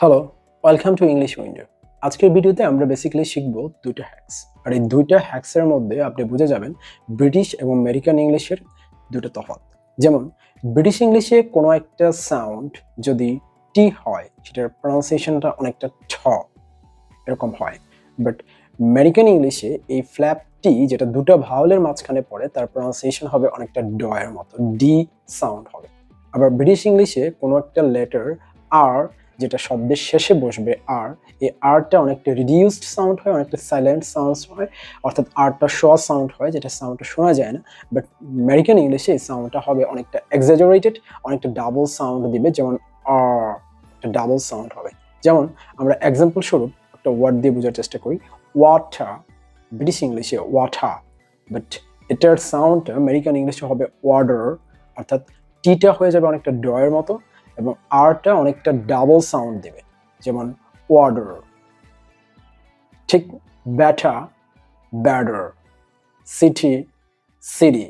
Hello welcome to English window আজকের ভিডিওতে আমরা বেসিক্যালি শিখব দুইটা হ্যাক্স আর এই দুইটা হ্যাক্সের মধ্যে আপনি বুঝে যাবেন ব্রিটিশ এবং আমেরিকান ইংলিশের দুটো তফাৎ। যেমন ব্রিটিশ ইংলিশে কোনো একটা সাউন্ড যদি টি হয়, সেটার প্রনাউন্সিয়েশনটা অনেকটা ঠ, এরকম হয়। বাট আমেরিকান ইংলিশে এই ফ্ল্যাপ টি যেটা দুটো ভাওয়ালের মাঝখানে পড়ে, তার প্রনাউন্সিয়েশন হবে অনেকটা ডয়ের মতো ডি সাউন্ড হবে। আবার ব্রিটিশ ইংলিশে কোনো একটা লেটার আর যেটা শব্দের শেষে বসবে আর, এই আরটা অনেকটা রিডিউসড সাউন্ড হয়, অনেকটা সাইলেন্ট সাউন্ড হয়, অর্থাৎ আরটা শ সাউন্ড হয়, যেটা সাউন্ডটা শোনা যায় না বাট আমেরিকান ইংলিশে এই সাউন্ডটা হবে অনেকটা এক্সাজারেটেড অনেকটা ডাবল সাউন্ড দিবে, যেমন আর একটা ডাবল সাউন্ড হবে। যেমন আমরা এক্সাম্পল স্বরূপ একটা ওয়ার্ড দিয়ে বোঝার চেষ্টা করি ওয়াটার ব্রিটিশ ইংলিশে ওয়াটার বাট এটার সাউন্ডটা আমেরিকান ইংলিশে হবে ওয়ার্ডার অর্থাৎ টিটা হয়ে যাবে অনেকটা ডয়ের মতো এবং আরটা অনেকটা ডাবল সাউন্ড দেবে যেমন ওয়ার্ডার ঠিক ব্যাটা ব্যাডার সিটি সিটি